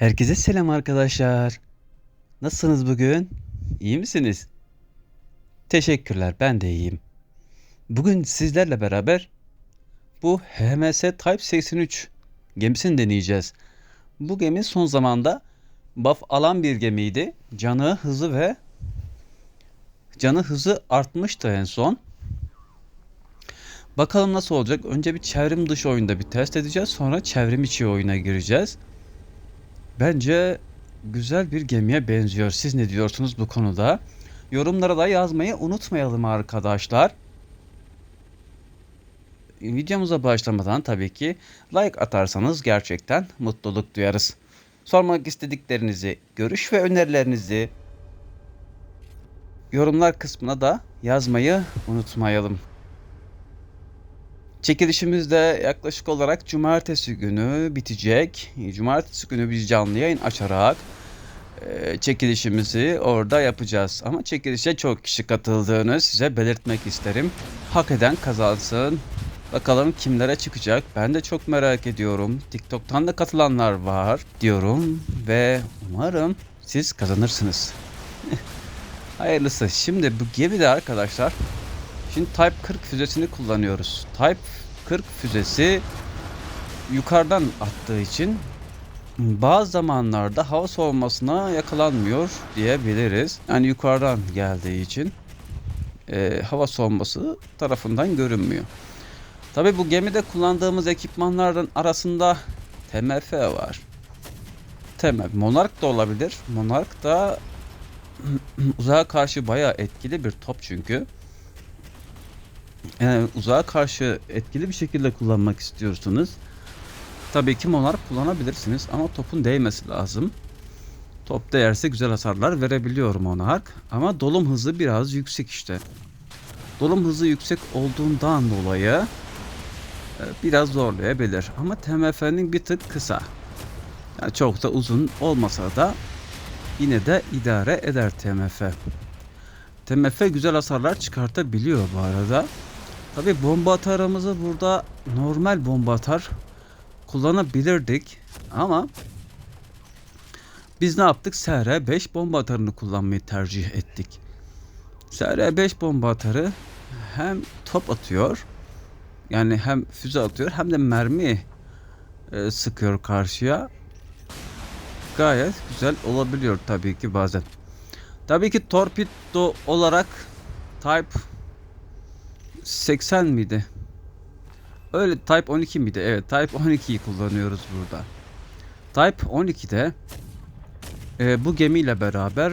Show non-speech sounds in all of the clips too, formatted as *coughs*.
Herkese selam arkadaşlar. Nasılsınız bugün? İyi misiniz? Teşekkürler, ben de iyiyim. Bugün sizlerle beraber bu HMS Type 83 gemisini deneyeceğiz. Bu gemi son zamanda buff alan bir gemiydi. Canı, hızı ve canı hızı artmıştı en son. Bakalım nasıl olacak? Önce bir çevrim dışı oyunda bir test edeceğiz. Sonra çevrim içi oyuna gireceğiz. Bence güzel bir gemiye benziyor. Siz ne diyorsunuz bu konuda? Yorumlara da yazmayı unutmayalım arkadaşlar. Videomuza başlamadan tabii ki like atarsanız gerçekten mutluluk duyarız. Sormak istediklerinizi, görüş ve önerilerinizi yorumlar kısmına da yazmayı unutmayalım. Çekilişimiz de yaklaşık olarak cumartesi günü bitecek. Cumartesi günü biz canlı yayın açarak e, çekilişimizi orada yapacağız. Ama çekilişe çok kişi katıldığını size belirtmek isterim. Hak eden kazansın. Bakalım kimlere çıkacak. Ben de çok merak ediyorum. TikTok'tan da katılanlar var diyorum ve umarım siz kazanırsınız. *laughs* Hayırlısı. Şimdi bu gemide arkadaşlar Şimdi Type 40 füzesini kullanıyoruz. Type 40 füzesi yukarıdan attığı için bazı zamanlarda hava soğumasına yakalanmıyor diyebiliriz. Yani yukarıdan geldiği için e, hava soğuması tarafından görünmüyor. Tabi bu gemide kullandığımız ekipmanlardan arasında TMF var. TMF Monark da olabilir. Monark da *clears throat* uzağa karşı bayağı etkili bir top çünkü yani uzağa karşı etkili bir şekilde kullanmak istiyorsanız tabii ki Monark kullanabilirsiniz ama topun değmesi lazım. Top değerse güzel hasarlar verebiliyor Monark ama dolum hızı biraz yüksek işte. Dolum hızı yüksek olduğundan dolayı e, biraz zorlayabilir ama TMF'nin bir tık kısa. Yani çok da uzun olmasa da yine de idare eder TMF. TMF güzel hasarlar çıkartabiliyor bu arada. Tabi bomba atarımızı burada normal bomba atar kullanabilirdik ama biz ne yaptık? SR5 bomba atarını kullanmayı tercih ettik. SR5 bomba atarı hem top atıyor yani hem füze atıyor hem de mermi e, sıkıyor karşıya. Gayet güzel olabiliyor tabii ki bazen. Tabii ki torpido olarak Type 80 miydi? Öyle Type 12 miydi? Evet Type 12'yi kullanıyoruz burada. Type 12'de e, bu gemiyle beraber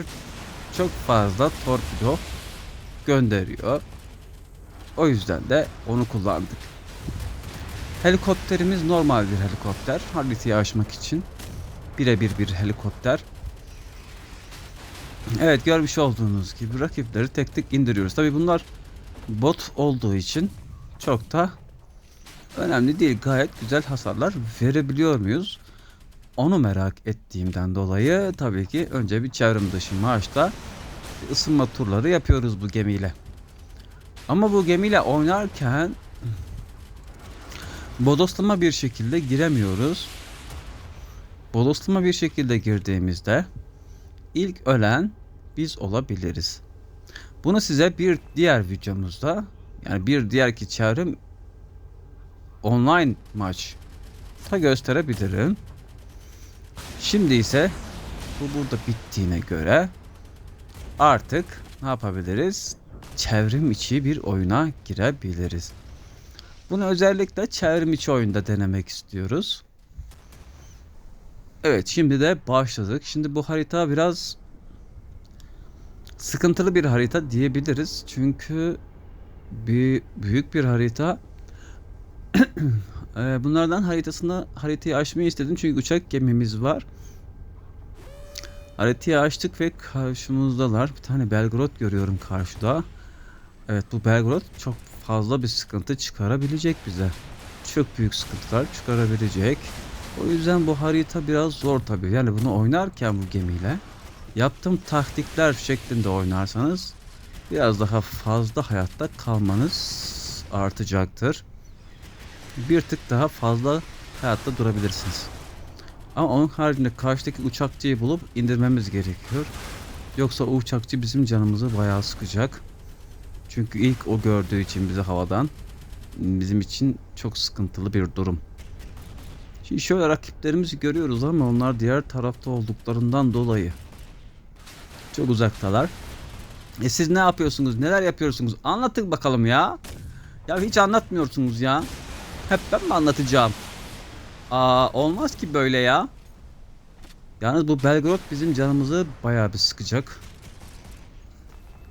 çok fazla torpido gönderiyor. O yüzden de onu kullandık. Helikopterimiz normal bir helikopter. Haritayı aşmak için birebir bir helikopter. Evet görmüş olduğunuz gibi rakipleri tek tek indiriyoruz. Tabi bunlar bot olduğu için çok da önemli değil. Gayet güzel hasarlar verebiliyor muyuz? Onu merak ettiğimden dolayı tabii ki önce bir çevrim dışı maaşta ısınma turları yapıyoruz bu gemiyle. Ama bu gemiyle oynarken bodoslama bir şekilde giremiyoruz. Bodoslama bir şekilde girdiğimizde ilk ölen biz olabiliriz. Bunu size bir diğer videomuzda yani bir diğerki çağrım online maç da gösterebilirim. Şimdi ise bu burada bittiğine göre artık ne yapabiliriz? Çevrim içi bir oyuna girebiliriz. Bunu özellikle çevrim içi oyunda denemek istiyoruz. Evet şimdi de başladık. Şimdi bu harita biraz sıkıntılı bir harita diyebiliriz. Çünkü bir büyük bir harita. *clears throat* Ee, bunlardan haritasını haritayı açmayı istedim çünkü uçak gemimiz var. Haritayı açtık ve karşımızdalar. Bir tane Belgrad görüyorum karşıda. Evet bu Belgrad çok fazla bir sıkıntı çıkarabilecek bize. Çok büyük sıkıntılar çıkarabilecek. O yüzden bu harita biraz zor tabii. Yani bunu oynarken bu gemiyle yaptığım taktikler şeklinde oynarsanız biraz daha fazla hayatta kalmanız artacaktır. Bir tık daha fazla hayatta durabilirsiniz. Ama onun haricinde karşıdaki uçakçıyı bulup indirmemiz gerekiyor. Yoksa o uçakçı bizim canımızı bayağı sıkacak. Çünkü ilk o gördüğü için bizi havadan bizim için çok sıkıntılı bir durum. Şimdi şöyle rakiplerimizi görüyoruz ama onlar diğer tarafta olduklarından dolayı çok uzaktalar. E siz ne yapıyorsunuz? Neler yapıyorsunuz? Anlatın bakalım ya. Ya hiç anlatmıyorsunuz ya. Hep ben mi anlatacağım? Aa olmaz ki böyle ya. Yalnız bu Belgrad bizim canımızı bayağı bir sıkacak.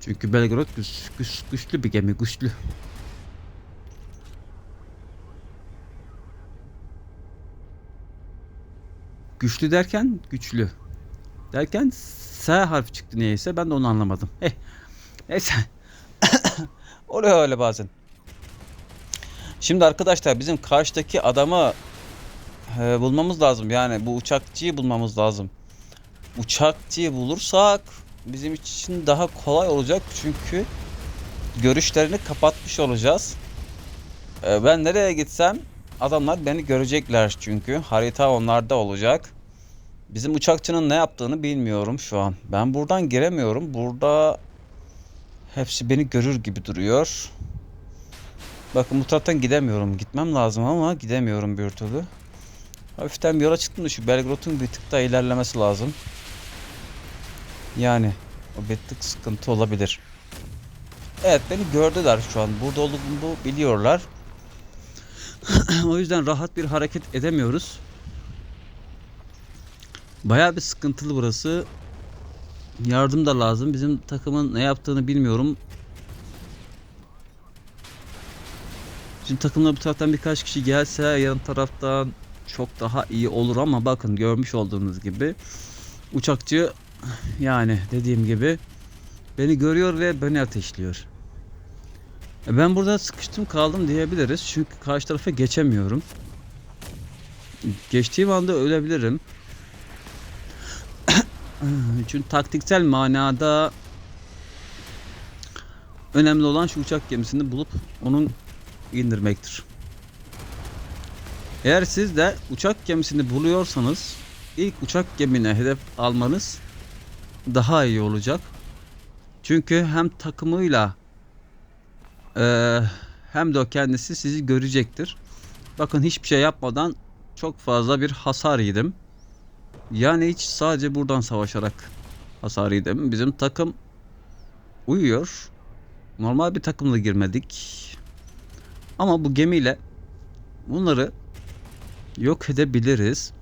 Çünkü Belgrad güç, güç, güçlü bir gemi, güçlü. Güçlü derken güçlü. Derken S harfi çıktı neyse ben de onu anlamadım. Eh, neyse. *coughs* Oluyor öyle bazen. Şimdi arkadaşlar bizim karşıdaki adamı e, bulmamız lazım. Yani bu uçakçıyı bulmamız lazım. Uçakçıyı bulursak bizim için daha kolay olacak. Çünkü görüşlerini kapatmış olacağız. E, ben nereye gitsem adamlar beni görecekler çünkü. Harita onlarda olacak. Bizim uçakçının ne yaptığını bilmiyorum şu an. Ben buradan giremiyorum. Burada hepsi beni görür gibi duruyor. Bakın bu taraftan gidemiyorum. Gitmem lazım ama gidemiyorum bir türlü. Hafiften bir yola çıktım da şu Belgrad'ın bir tık daha ilerlemesi lazım. Yani o bir tık sıkıntı olabilir. Evet beni gördüler şu an. Burada olduğumu biliyorlar. *clears throat* o yüzden rahat bir hareket edemiyoruz. Bayağı bir sıkıntılı burası. Yardım da lazım. Bizim takımın ne yaptığını bilmiyorum. Bizim takımda bu taraftan birkaç kişi gelse yan taraftan çok daha iyi olur ama bakın görmüş olduğunuz gibi uçakçı yani dediğim gibi beni görüyor ve beni ateşliyor. E, Ben burada sıkıştım kaldım diyebiliriz çünkü karşı tarafa geçemiyorum. Geçtiğim anda ölebilirim. Çünkü taktiksel manada önemli olan şu uçak gemisini bulup onun indirmektir. Eğer siz de uçak gemisini buluyorsanız ilk uçak gemine hedef almanız daha iyi olacak. Çünkü hem takımıyla eee, hem de o kendisi sizi görecektir. Bakın hiçbir şey yapmadan çok fazla bir hasar yedim. Yani hiç sadece buradan savaşarak hasar yedim. Bizim takım uyuyor. Normal bir takımla girmedik. Ama bu gemiyle bunları yok edebiliriz.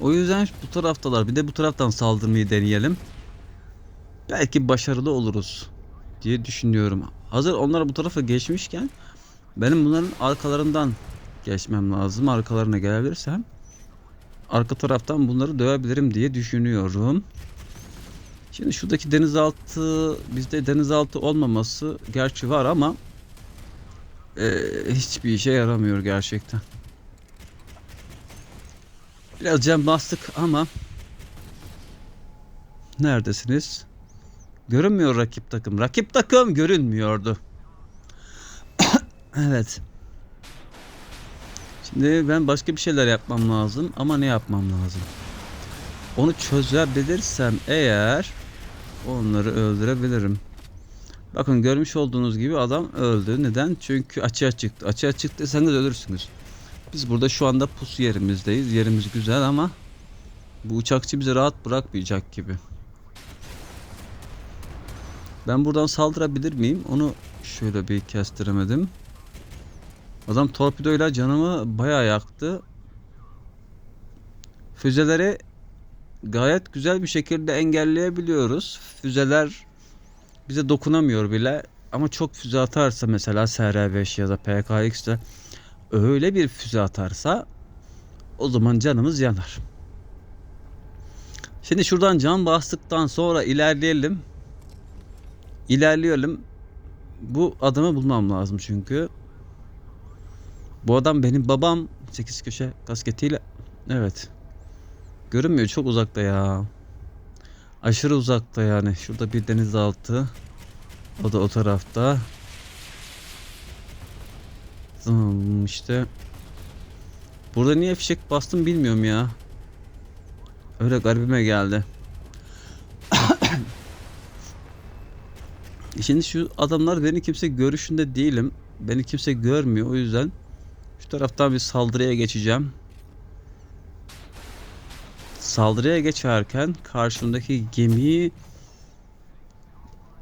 O yüzden bu taraftalar. Bir de bu taraftan saldırmayı deneyelim. Belki başarılı oluruz diye düşünüyorum. Hazır onlar bu tarafa geçmişken benim bunların arkalarından geçmem lazım. Arkalarına gelebilirsem arka taraftan bunları dövebilirim diye düşünüyorum. Şimdi şuradaki denizaltı bizde denizaltı olmaması gerçi var ama e, hiçbir işe yaramıyor gerçekten. Biraz can bastık ama neredesiniz? Görünmüyor rakip takım. Rakip takım görünmüyordu. *coughs* evet. Şimdi ben başka bir şeyler yapmam lazım ama ne yapmam lazım? Onu çözebilirsem eğer onları öldürebilirim. Bakın görmüş olduğunuz gibi adam öldü. Neden? Çünkü açığa çıktı. Açığa çıktıysanız ölürsünüz. Biz burada şu anda pusu yerimizdeyiz. Yerimiz güzel ama bu uçakçı bizi rahat bırakmayacak gibi. Ben buradan saldırabilir miyim? Onu şöyle bir kestiremedim. Adam torpidoyla canımı bayağı yaktı. Füzeleri gayet güzel bir şekilde engelleyebiliyoruz. Füzeler bize dokunamıyor bile. Ama çok füze atarsa mesela SR5 ya da PKX'de öyle bir füze atarsa o zaman canımız yanar. Şimdi şuradan can bastıktan sonra ilerleyelim. İlerleyelim. Bu adamı bulmam lazım çünkü. Bu adam benim babam. 8 köşe kasketiyle. Evet. Görünmüyor çok uzakta ya. Aşırı uzakta yani. Şurada bir denizaltı. O da o tarafta. Tamam işte. Burada niye fişek bastım bilmiyorum ya. Öyle garibime geldi. *coughs* Şimdi şu adamlar beni kimse görüşünde değilim. Beni kimse görmüyor o yüzden şu taraftan bir saldırıya geçeceğim. Saldırıya geçerken karşımdaki gemiyi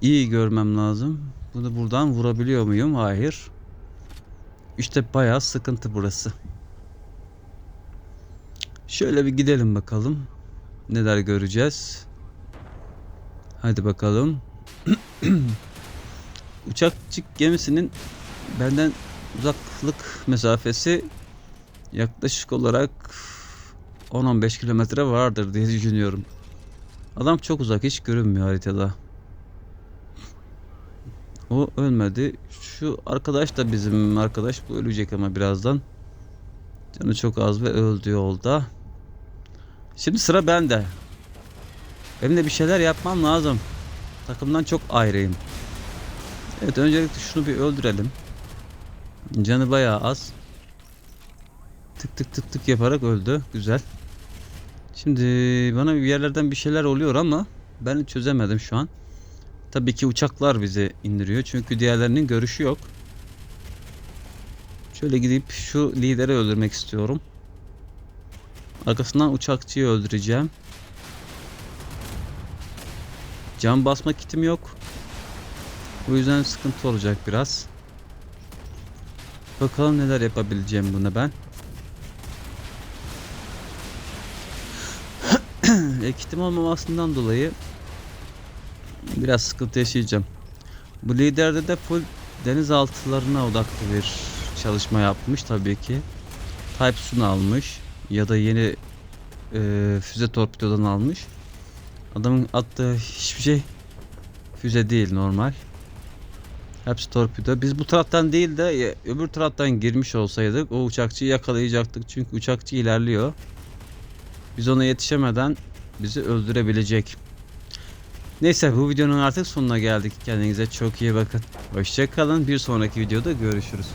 iyi görmem lazım. Bunu buradan vurabiliyor muyum? Hayır. İşte bayağı sıkıntı burası. Şöyle bir gidelim bakalım. Neler göreceğiz. Hadi bakalım. *clears throat* Uçakçık gemisinin benden uzaklık mesafesi yaklaşık olarak 10-15 kilometre vardır diye düşünüyorum. Adam çok uzak hiç görünmüyor haritada. O ölmedi. Şu arkadaş da bizim arkadaş bu ölecek ama birazdan. Canı çok az ve öldü yolda. Şimdi sıra bende. Benim de bir şeyler yapmam lazım. Takımdan çok ayrıyım. Evet öncelikle şunu bir öldürelim. Canı bayağı az. Tık tık tık tık yaparak öldü. Güzel. Şimdi bana bir yerlerden bir şeyler oluyor ama ben çözemedim şu an. Tabii ki uçaklar bizi indiriyor. Çünkü diğerlerinin görüşü yok. Şöyle gidip şu lideri öldürmek istiyorum. Arkasından uçakçıyı öldüreceğim. Can basma kitim yok. O yüzden sıkıntı olacak biraz. Bakalım neler yapabileceğim buna ben. *clears throat* e, kitim olmamasından dolayı biraz sıkıntı yaşayacağım. Bu liderde de full denizaltılarına odaklı bir çalışma yapmış tabii ki. Type Sun'u almış ya da yeni e, füze torpidodan almış. Adamın attığı hiçbir şey füze değil normal. Hepsi torpido. Biz bu taraftan değil de e, öbür taraftan girmiş olsaydık o uçakçıyı yakalayacaktık. Çünkü uçakçı ilerliyor. Biz ona yetişemeden bizi öldürebilecek. Neyse bu videonun artık sonuna geldik. Kendinize çok iyi bakın. Hoşçakalın. Bir sonraki videoda görüşürüz.